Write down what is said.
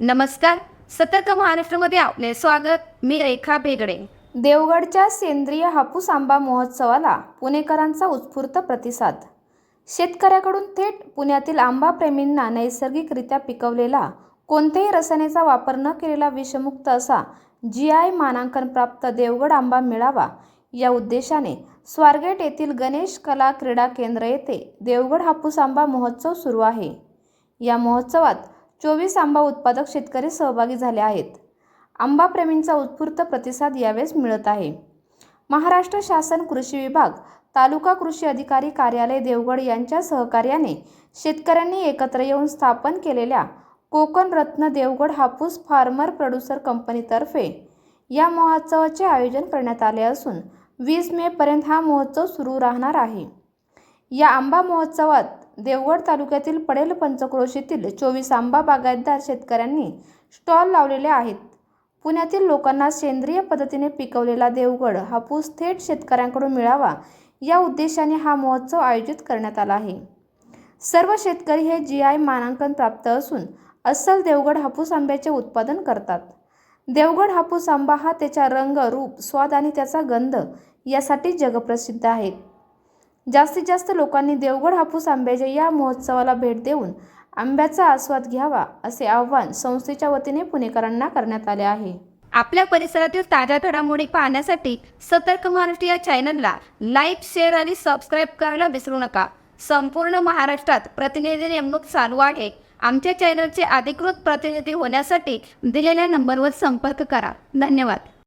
नमस्कार. सतर्क महाराष्ट्रामध्ये आपले स्वागत. मी रेखा बेगडे देवगडच्या सेंद्रिय हापूस आंबा महोत्सवाला पुणेकरांचा उत्स्फूर्त प्रतिसाद. शेतकऱ्याकडून थेट पुण्यातील आंबा प्रेमींना नैसर्गिकरित्या पिकवलेला कोणत्याही रसायनाचा वापर न केलेला विषमुक्त असा जी आय मानांकनप्राप्त देवगड आंबा मिळावा या उद्देशाने स्वारगेट येथील गणेश कला क्रीडा केंद्र येथे देवगड हापूस आंबा महोत्सव सुरू आहे. या महोत्सवात चोवीस आंबा उत्पादक शेतकरी सहभागी झाले आहेत. आंबा प्रेमींचा उत्स्फूर्त प्रतिसाद यावेळेस मिळत आहे. महाराष्ट्र शासन कृषी विभाग तालुका कृषी अधिकारी कार्यालय देवगड यांच्या सहकार्याने शेतकऱ्यांनी एकत्र येऊन स्थापन केलेल्या कोकण रत्न देवगड हापूस फार्मर प्रोड्युसर कंपनीतर्फे या महोत्सवाचे आयोजन करण्यात आले असून वीस मेपर्यंत हा महोत्सव सुरू राहणार आहे. या आंबा महोत्सवात देवगड तालुक्यातील पडेल पंचक्रोशीतील चोवीस आंबा बागायतदार शेतकऱ्यांनी स्टॉल लावलेले आहेत. पुण्यातील लोकांना सेंद्रिय पद्धतीने पिकवलेला देवगड हापूस थेट शेतकऱ्यांकडून मिळावा या उद्देशाने हा महोत्सव आयोजित करण्यात आला आहे. सर्व शेतकरी हे जी आय मानांकन प्राप्त असून अस्सल देवगड हापूस आंब्याचे उत्पादन करतात. देवगड हापूस आंबा हा त्याच्या रंग रूप स्वाद आणि त्याचा गंध यासाठी जगप्रसिद्ध आहे. जास्तीत जास्त लोकांनी देवगड हापूस आंब्याच्या या महोत्सवाला भेट देऊन आंब्याचा आस्वाद घ्यावा असे आवाहन संस्थेच्या वतीने पुणेकरांना करण्यात आले आहे. आपल्या परिसरातील ताज्या घडामोडी पाहण्यासाठी सतर्क महाराष्ट्र या चॅनलला लाईक शेअर आणि सबस्क्राईब करायला विसरू नका. संपूर्ण महाराष्ट्रात प्रतिनिधी नेमणूक चालू आहे. आमच्या चॅनलचे अधिकृत प्रतिनिधी होण्यासाठी दिलेल्या नंबरवर संपर्क करा. धन्यवाद.